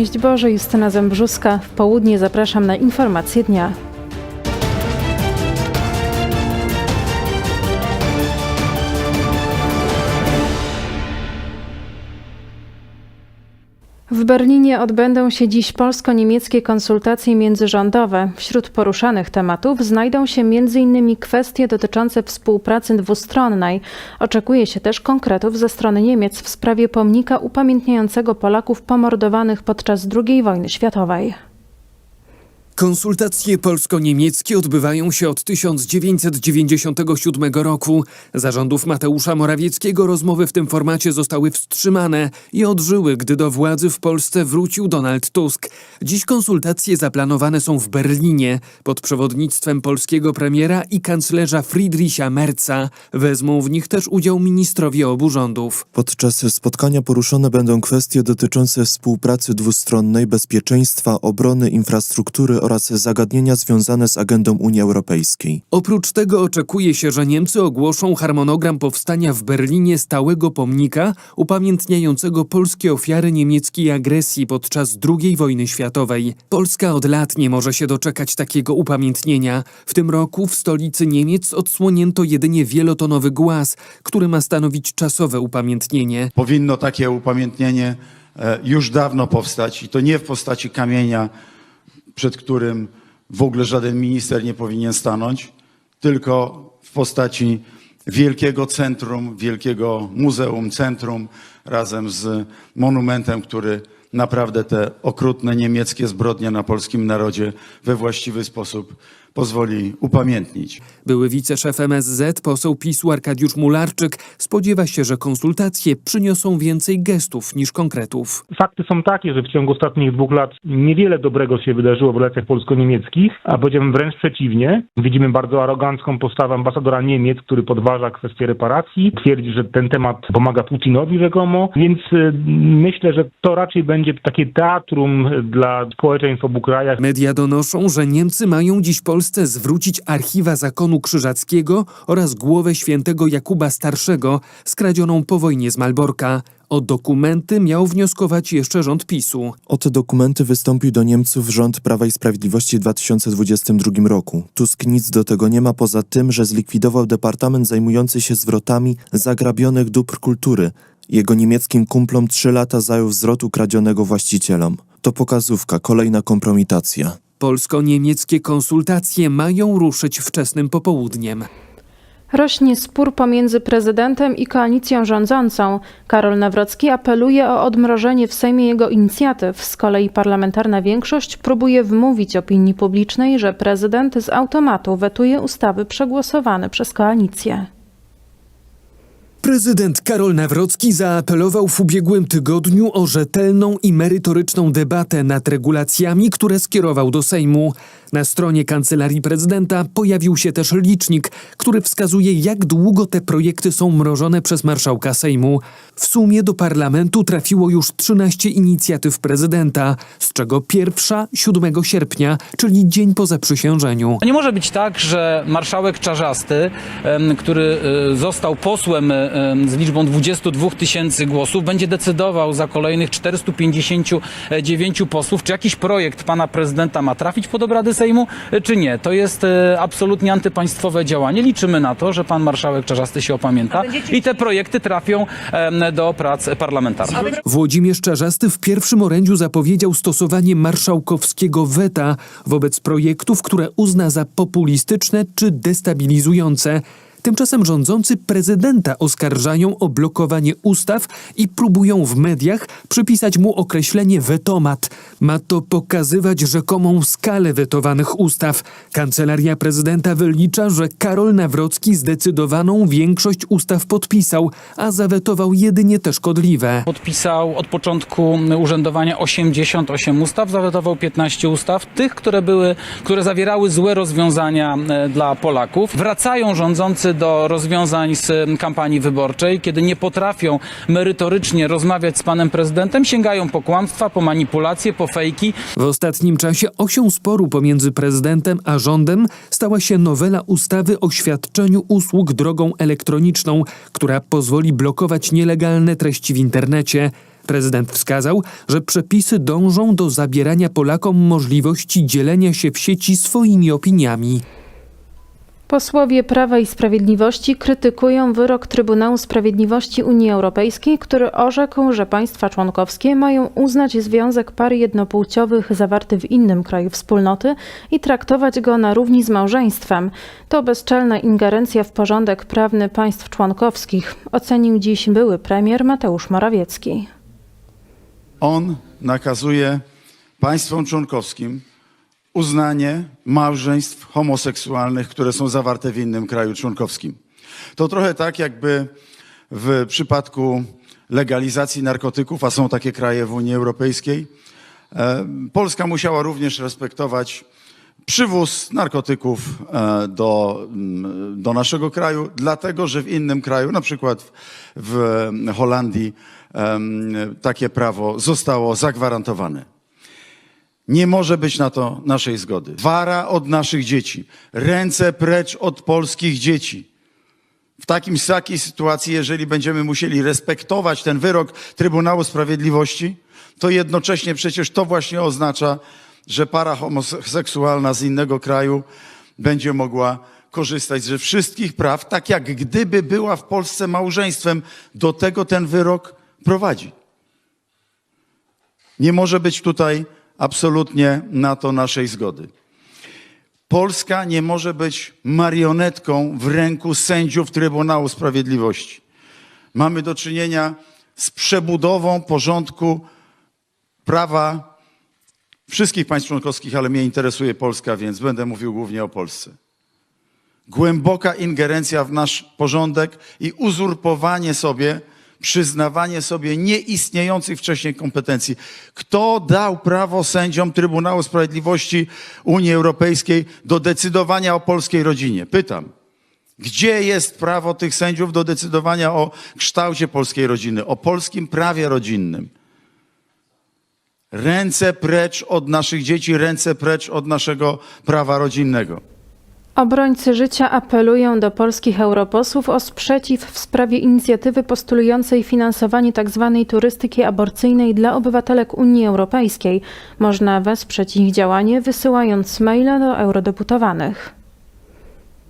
Szczęść Boże, Justyna Zembrzuska. W południe zapraszam na informacje dnia. W Berlinie odbędą się dziś polsko-niemieckie konsultacje międzyrządowe. Wśród poruszanych tematów znajdą się m.in. kwestie dotyczące współpracy dwustronnej. Oczekuje się też konkretów ze strony Niemiec w sprawie pomnika upamiętniającego Polaków pomordowanych podczas II wojny światowej. Konsultacje polsko-niemieckie odbywają się od 1997 roku. Zarządów Mateusza Morawieckiego rozmowy w tym formacie zostały wstrzymane i odżyły, gdy do władzy w Polsce wrócił Donald Tusk. Dziś konsultacje zaplanowane są w Berlinie pod przewodnictwem polskiego premiera i kanclerza Friedricha Merza. Wezmą w nich też udział ministrowie obu rządów. Podczas spotkania poruszone będą kwestie dotyczące współpracy dwustronnej, bezpieczeństwa, obrony, infrastruktury zagadnienia związane z agendą Unii Europejskiej. Oprócz tego oczekuje się, że Niemcy ogłoszą harmonogram powstania w Berlinie stałego pomnika upamiętniającego polskie ofiary niemieckiej agresji podczas II wojny światowej. Polska od lat nie może się doczekać takiego upamiętnienia. W tym roku w stolicy Niemiec odsłonięto jedynie wielotonowy głaz, który ma stanowić czasowe upamiętnienie. Powinno takie upamiętnienie e, już dawno powstać i to nie w postaci kamienia, przed którym w ogóle żaden minister nie powinien stanąć, tylko w postaci wielkiego centrum, wielkiego muzeum, centrum razem z monumentem, który naprawdę te okrutne niemieckie zbrodnie na polskim narodzie we właściwy sposób pozwoli upamiętnić. Były wiceszef MSZ, poseł PiSu Arkadiusz Mularczyk spodziewa się, że konsultacje przyniosą więcej gestów niż konkretów. Fakty są takie, że w ciągu ostatnich dwóch lat niewiele dobrego się wydarzyło w relacjach polsko-niemieckich, a powiedziałbym wręcz przeciwnie. Widzimy bardzo arogancką postawę ambasadora Niemiec, który podważa kwestię reparacji, twierdzi, że ten temat pomaga Putinowi rzekomo, więc y, myślę, że to raczej będzie takie teatrum dla społeczeństw w obu krajach. Media donoszą, że Niemcy mają dziś Polsce zwrócić archiwa zakonu krzyżackiego oraz głowę świętego Jakuba Starszego skradzioną po wojnie z Malborka. O dokumenty miał wnioskować jeszcze rząd PiSu. O te dokumenty wystąpił do Niemców rząd Prawa i Sprawiedliwości w 2022 roku. Tusk nic do tego nie ma poza tym, że zlikwidował departament zajmujący się zwrotami zagrabionych dóbr kultury. Jego niemieckim kumplom trzy lata zajął zwrot ukradzionego właścicielom. To pokazówka, kolejna kompromitacja. Polsko-niemieckie konsultacje mają ruszyć wczesnym popołudniem. Rośnie spór pomiędzy prezydentem i koalicją rządzącą. Karol Nawrocki apeluje o odmrożenie w Sejmie jego inicjatyw. Z kolei parlamentarna większość próbuje wmówić opinii publicznej, że prezydent z automatu wetuje ustawy przegłosowane przez koalicję. Prezydent Karol Nawrocki zaapelował w ubiegłym tygodniu o rzetelną i merytoryczną debatę nad regulacjami, które skierował do Sejmu. Na stronie kancelarii prezydenta pojawił się też licznik, który wskazuje, jak długo te projekty są mrożone przez marszałka Sejmu. W sumie do parlamentu trafiło już 13 inicjatyw prezydenta, z czego pierwsza 7 sierpnia, czyli dzień po zaprzysiężeniu. Nie może być tak, że marszałek Czarzasty, który e, został posłem em, z liczbą 22 tysięcy głosów, będzie decydował za kolejnych 459 posłów, czy jakiś projekt pana prezydenta ma trafić pod obrady Sejmu, czy nie. To jest e, absolutnie antypaństwowe działanie. Liczymy na to, że pan marszałek Czarzasty się opamięta i te projekty trafią do prac parlamentarnych. Włodzimierz Czarzasty w pierwszym orędziu zapowiedział stosowanie marszałkowskiego weta wobec projektów, które uzna za populistyczne czy destabilizujące. Tymczasem rządzący prezydenta oskarżają o blokowanie ustaw i próbują w mediach przypisać mu określenie wetomat. Ma to pokazywać rzekomą skalę wetowanych ustaw. Kancelaria prezydenta wylicza, że Karol Nawrocki zdecydowaną większość ustaw podpisał, a zawetował jedynie te szkodliwe. Podpisał od początku urzędowania 88 ustaw, zawetował 15 ustaw, tych, które były, które zawierały złe rozwiązania e, dla Polaków. Wracają rządzący do rozwiązań z kampanii wyborczej, kiedy nie potrafią merytorycznie rozmawiać z panem prezydentem, sięgają po kłamstwa, po manipulacje, po fejki. W ostatnim czasie osią sporu pomiędzy prezydentem a rządem stała się nowela ustawy o świadczeniu usług drogą elektroniczną, która pozwoli blokować nielegalne treści w internecie. Prezydent wskazał, że przepisy dążą do zabierania Polakom możliwości dzielenia się w sieci swoimi opiniami. Posłowie Prawa i Sprawiedliwości krytykują wyrok Trybunału Sprawiedliwości Unii Europejskiej, który orzekł, że państwa członkowskie mają uznać związek par jednopłciowych zawarty w innym kraju wspólnoty i traktować go na równi z małżeństwem. To bezczelna ingerencja w porządek prawny państw członkowskich, ocenił dziś były premier Mateusz Morawiecki. On nakazuje państwom członkowskim uznanie małżeństw homoseksualnych, które są zawarte w innym kraju członkowskim. To trochę tak, jakby w przypadku legalizacji narkotyków, a są takie kraje w Unii Europejskiej, e, Polska musiała również respektować przywóz narkotyków e, do, mm, do naszego kraju, dlatego że w innym kraju, na przykład w, Holandii, takie prawo zostało zagwarantowane. Nie może być na to naszej zgody. Wara od naszych dzieci. Ręce precz od polskich dzieci. W takim, takiej sytuacji, jeżeli będziemy musieli respektować ten wyrok Trybunału Sprawiedliwości, to jednocześnie przecież to właśnie oznacza, że para homoseksualna z innego kraju będzie mogła korzystać ze wszystkich praw, tak jak gdyby była w Polsce małżeństwem. Do tego ten wyrok prowadzi. Nie może być tutaj absolutnie na to naszej zgody. Polska nie może być marionetką w ręku sędziów Trybunału Sprawiedliwości. Mamy do czynienia z przebudową porządku prawa wszystkich państw członkowskich, ale mnie interesuje Polska, więc będę mówił głównie o Polsce. Głęboka ingerencja w nasz porządek i uzurpowanie sobie, przyznawanie sobie nieistniejących wcześniej kompetencji. Kto dał prawo sędziom Trybunału Sprawiedliwości Unii Europejskiej do decydowania o polskiej rodzinie? Pytam. Gdzie jest prawo tych sędziów do decydowania o kształcie polskiej rodziny, o polskim prawie rodzinnym? Ręce precz od naszych dzieci, ręce precz od naszego prawa rodzinnego. Obrońcy życia apelują do polskich europosłów o sprzeciw w sprawie inicjatywy postulującej finansowanie tzw. turystyki aborcyjnej dla obywatelek Unii Europejskiej. Można wesprzeć ich działanie wysyłając maila do eurodeputowanych.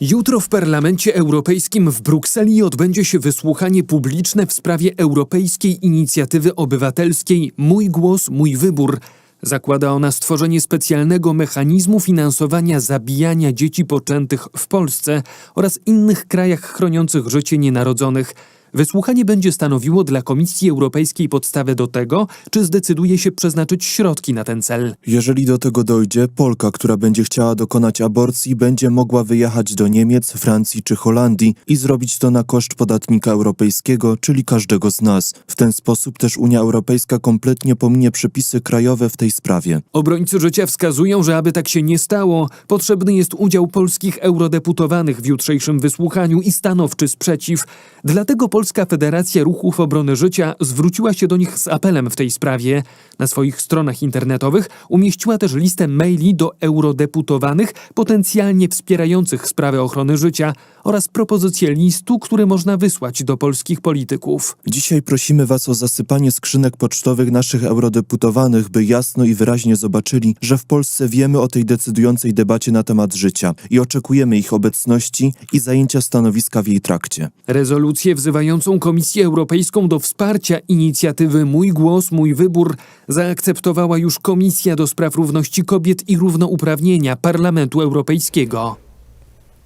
Jutro w Parlamencie Europejskim w Brukseli odbędzie się wysłuchanie publiczne w sprawie Europejskiej Inicjatywy Obywatelskiej Mój Głos, Mój Wybór. Zakłada ona stworzenie specjalnego mechanizmu finansowania zabijania dzieci poczętych w Polsce oraz innych krajach chroniących życie nienarodzonych. Wysłuchanie będzie stanowiło dla Komisji Europejskiej podstawę do tego, czy zdecyduje się przeznaczyć środki na ten cel. Jeżeli do tego dojdzie, Polka, która będzie chciała dokonać aborcji, będzie mogła wyjechać do Niemiec, Francji czy Holandii i zrobić to na koszt podatnika europejskiego, czyli każdego z nas. W ten sposób też Unia Europejska kompletnie pominie przepisy krajowe w tej sprawie. Obrońcy życia wskazują, że aby tak się nie stało, potrzebny jest udział polskich eurodeputowanych w jutrzejszym wysłuchaniu i stanowczy sprzeciw. Dlatego Polska Federacja Ruchów Obrony Życia zwróciła się do nich z apelem w tej sprawie. Na swoich stronach internetowych umieściła też listę maili do eurodeputowanych potencjalnie wspierających sprawę ochrony życia oraz propozycję listu, który można wysłać do polskich polityków. Dzisiaj prosimy Was o zasypanie skrzynek pocztowych naszych eurodeputowanych, by jasno i wyraźnie zobaczyli, że w Polsce wiemy o tej decydującej debacie na temat życia i oczekujemy ich obecności i zajęcia stanowiska w jej trakcie. Rezolucję wzywającą Komisję Europejską do wsparcia inicjatywy Mój Głos, Mój Wybór zaakceptowała już Komisja do Spraw Równości Kobiet i Równouprawnienia Parlamentu Europejskiego.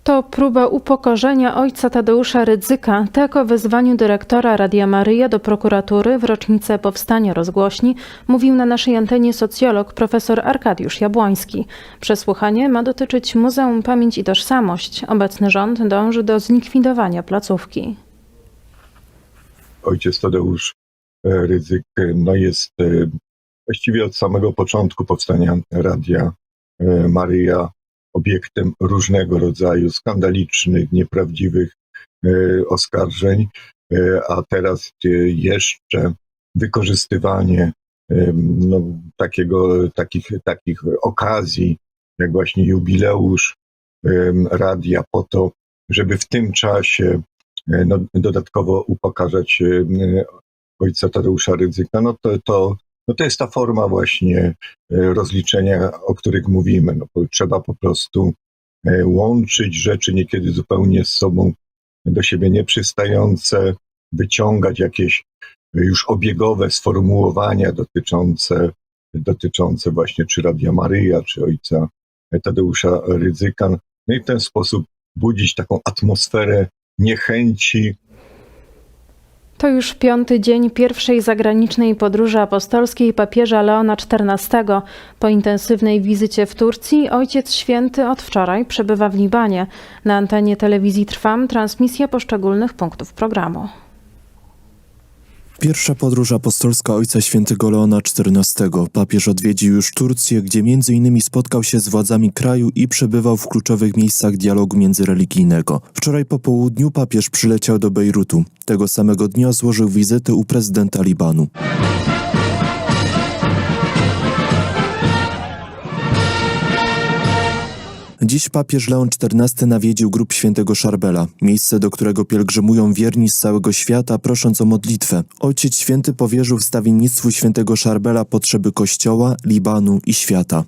To próba upokorzenia ojca Tadeusza Rydzyka. Tak o wezwaniu dyrektora Radia Maryja do prokuratury w rocznicę powstania rozgłośni mówił na naszej antenie socjolog profesor Arkadiusz Jabłoński. Przesłuchanie ma dotyczyć Muzeum Pamięć i Tożsamość. Obecny rząd dąży do zlikwidowania placówki. ojciec Tadeusz e, Rydzyk e, no jest e, właściwie od samego początku powstania Radia Maryja obiektem różnego rodzaju skandalicznych, nieprawdziwych e, oskarżeń, e, a teraz e, jeszcze wykorzystywanie no, takiego, takich, takich okazji, jak właśnie jubileusz radia, po to, żeby w tym czasie no, dodatkowo upokarzać ojca Tadeusza Rydzyka, no to, to, no to jest ta forma właśnie e, rozliczenia, o których mówimy. No, trzeba po prostu e, łączyć rzeczy niekiedy zupełnie z sobą do siebie nieprzystające, wyciągać jakieś już obiegowe sformułowania dotyczące, dotyczące właśnie czy Radia Maryja, czy ojca Tadeusza Rydzyka. No i w ten sposób budzić taką atmosferę niechęci, To już piąty dzień pierwszej zagranicznej podróży apostolskiej papieża Leona XIV. Po intensywnej wizycie w Turcji Ojciec Święty od wczoraj przebywa w Libanie. Na antenie telewizji Trwam transmisja poszczególnych punktów programu. Pierwsza podróż apostolska Ojca Świętego Leona XIV. Papież odwiedził już Turcję, gdzie innymi spotkał się z władzami kraju i przebywał w kluczowych miejscach dialogu międzyreligijnego. Wczoraj po południu papież przyleciał do Bejrutu. Tego samego dnia złożył wizytę u prezydenta Libanu. Dziś papież Leon XIV nawiedził grób świętego Szarbela, miejsce, do którego pielgrzymują wierni z całego świata, prosząc o modlitwę. Ojciec Święty powierzył wstawiennictwu świętego Szarbela potrzeby Kościoła, Libanu i świata.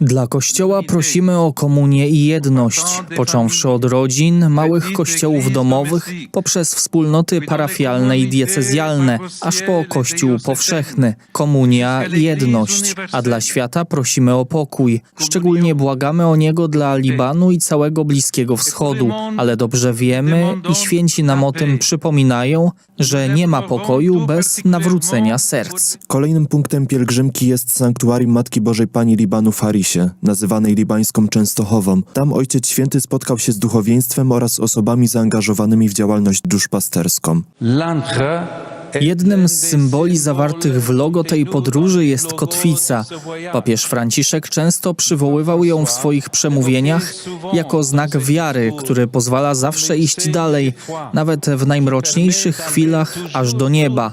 Dla Kościoła prosimy o komunię i jedność, począwszy od rodzin, małych kościołów domowych, poprzez wspólnoty parafialne i diecezjalne, aż po Kościół powszechny, komunia i jedność. A dla świata prosimy o pokój. Szczególnie błagamy o niego dla Libanu i całego Bliskiego Wschodu, ale dobrze wiemy i święci nam o tym przypominają, że nie ma pokoju bez nawrócenia serc. Kolejnym punktem pielgrzymki jest sanktuarium Matki Bożej Pani Libanu w Nazywanej libańską Częstochową. Tam Ojciec Święty spotkał się z duchowieństwem oraz osobami zaangażowanymi w działalność duszpasterską. L'encre Jednym z symboli zawartych w logo tej podróży jest kotwica. Papież Franciszek często przywoływał ją w swoich przemówieniach jako znak wiary, który pozwala zawsze iść dalej, nawet w najmroczniejszych chwilach, aż do nieba.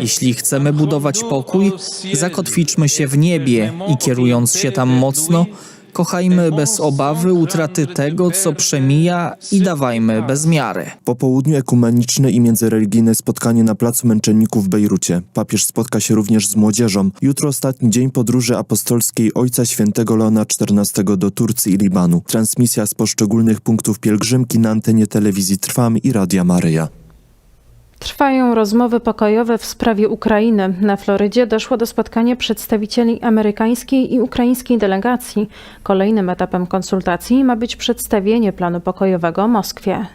Jeśli chcemy budować pokój, zakotwiczmy się w niebie i kierując się tam mocno, kochajmy bez obawy utraty tego, co przemija i dawajmy bez miary. Po południu ekumeniczne i międzyreligijne spotkanie na Placu Męczenników w Bejrucie. Papież spotka się również z młodzieżą. Jutro ostatni dzień podróży apostolskiej Ojca Świętego Leona XIV do Turcji i Libanu. Transmisja z poszczególnych punktów pielgrzymki na antenie telewizji Trwam i Radia Maryja. Trwają rozmowy pokojowe w sprawie Ukrainy. Na Florydzie doszło do spotkania przedstawicieli amerykańskiej i ukraińskiej delegacji. Kolejnym etapem konsultacji ma być przedstawienie planu pokojowego Moskwie.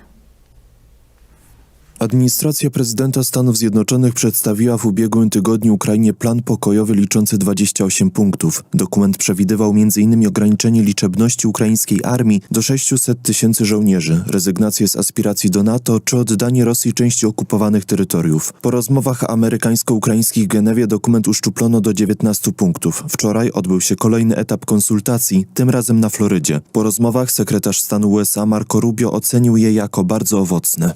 Administracja prezydenta Stanów Zjednoczonych przedstawiła w ubiegłym tygodniu Ukrainie plan pokojowy liczący 28 punktów. Dokument przewidywał m.in. ograniczenie liczebności ukraińskiej armii do 600 tysięcy żołnierzy, rezygnację z aspiracji do NATO czy oddanie Rosji części okupowanych terytoriów. Po rozmowach amerykańsko-ukraińskich w Genewie dokument uszczuplono do 19 punktów. Wczoraj odbył się kolejny etap konsultacji, tym razem na Florydzie. Po rozmowach sekretarz stanu USA Marco Rubio ocenił je jako bardzo owocne.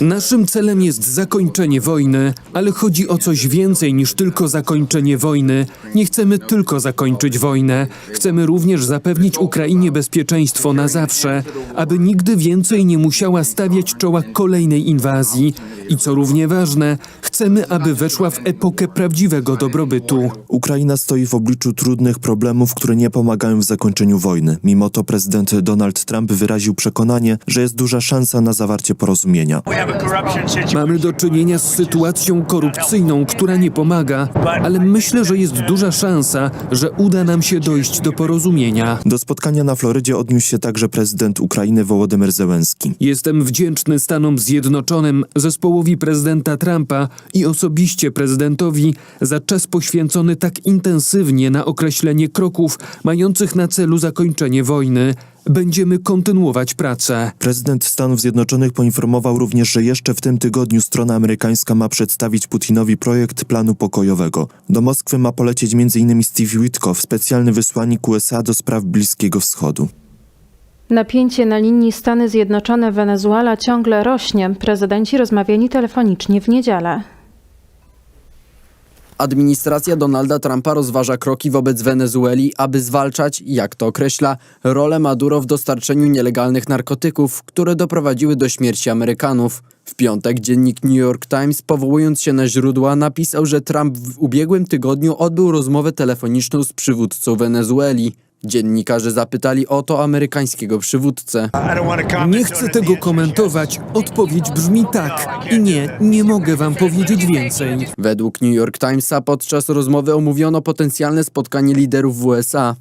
Naszym celem jest zakończenie wojny, ale chodzi o coś więcej niż tylko zakończenie wojny. Nie chcemy tylko zakończyć wojnę. Chcemy również zapewnić Ukrainie bezpieczeństwo na zawsze, aby nigdy więcej nie musiała stawiać czoła kolejnej inwazji. I co równie ważne, chcemy, aby weszła w epokę prawdziwego dobrobytu. Ukraina stoi w obliczu trudnych problemów, które nie pomagają w zakończeniu wojny. Mimo to prezydent Donald Trump wyraził przekonanie, że jest duża szansa na zawarcie porozumienia. Mamy do czynienia z sytuacją korupcyjną, która nie pomaga, ale myślę, że jest duża szansa, że uda nam się dojść do porozumienia. Do spotkania na Florydzie odniósł się także prezydent Ukrainy Wołodymyr Zełenski. Jestem wdzięczny Stanom Zjednoczonym, zespołowi prezydenta Trumpa i osobiście prezydentowi za czas poświęcony tak intensywnie na określenie kroków mających na celu zakończenie wojny. Będziemy kontynuować pracę. Prezydent Stanów Zjednoczonych poinformował również, że jeszcze w tym tygodniu strona amerykańska ma przedstawić Putinowi projekt planu pokojowego. Do Moskwy ma polecieć m.in. Steve Witkow, specjalny wysłannik USA do spraw Bliskiego Wschodu. Napięcie na linii Stany Zjednoczone-Wenezuela ciągle rośnie. Prezydenci rozmawiali telefonicznie w niedzielę. Administracja Donalda Trumpa rozważa kroki wobec Wenezueli, aby zwalczać, jak to określa, rolę Maduro w dostarczeniu nielegalnych narkotyków, które doprowadziły do śmierci Amerykanów. W piątek dziennik New York Times, powołując się na źródła, napisał, że Trump w ubiegłym tygodniu odbył rozmowę telefoniczną z przywódcą Wenezueli. Dziennikarze zapytali o to amerykańskiego przywódcę. Nie chcę tego komentować. Odpowiedź brzmi tak. I nie, nie mogę wam powiedzieć więcej. Według New York Timesa podczas rozmowy omówiono potencjalne spotkanie liderów w USA.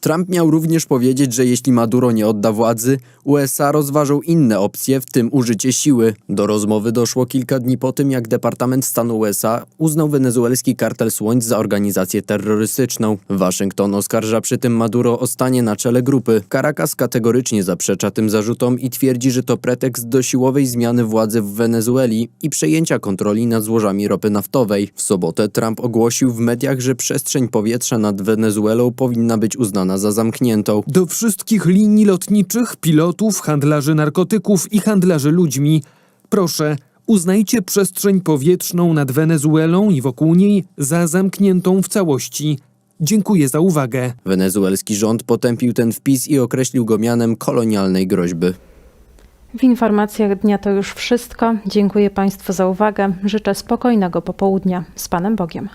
Trump miał również powiedzieć, że jeśli Maduro nie odda władzy, USA rozważą inne opcje, w tym użycie siły. Do rozmowy doszło kilka dni po tym, jak Departament Stanu USA uznał wenezuelski kartel Słońc za organizację terrorystyczną. Waszyngton oskarża przy tym Maduro o stanie na czele grupy. Caracas kategorycznie zaprzecza tym zarzutom i twierdzi, że to pretekst do siłowej zmiany władzy w Wenezueli i przejęcia kontroli nad złożami ropy naftowej. W sobotę Trump ogłosił w mediach, że przestrzeń powietrza nad Wenezuelą powinna być uznana za zamkniętą. Do wszystkich linii lotniczych, pilotów, handlarzy narkotyków i handlarzy ludźmi. Proszę, uznajcie przestrzeń powietrzną nad Wenezuelą i wokół niej za zamkniętą w całości. Dziękuję za uwagę. Wenezuelski rząd potępił ten wpis i określił go mianem kolonialnej groźby. W informacjach dnia to już wszystko. Dziękuję Państwu za uwagę. Życzę spokojnego popołudnia. Z Panem Bogiem.